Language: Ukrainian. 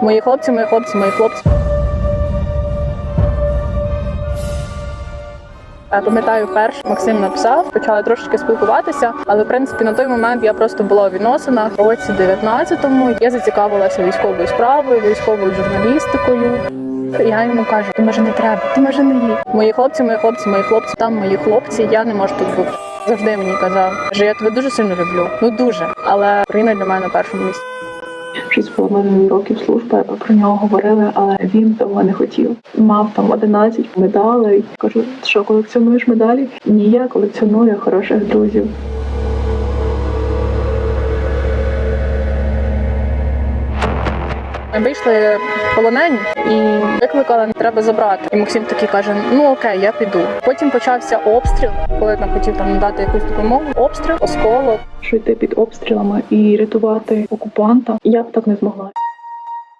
Мої хлопці, мої хлопці, мої хлопці. Я пам'ятаю, перш Максим написав, почали трошечки спілкуватися, але в принципі на той момент я просто була у відносинах. Році 19-му я зацікавилася військовою справою, військовою журналістикою. Я йому кажу, ти може не треба, ти може не їдь. Мої хлопці, мої хлопці, мої хлопці, там мої хлопці, я не можу тут бути. Завжди мені казав, що я тебе дуже сильно люблю. Ну дуже. Але Україна для мене на першому місці. Шість половиною років служби про нього говорили, але він того не хотів. Мав там 11 медалей. Кажу, що колекціонуєш медалі? Ні, я колекціоную хороших друзів. Вийшли полонені і викликали, треба забрати. І Максим такий каже: Ну окей, я піду. Потім почався обстріл, коли нам хотів там надати якусь допомогу. Обстріл, осколок. Що йти під обстрілами і рятувати окупанта, я б так не змогла.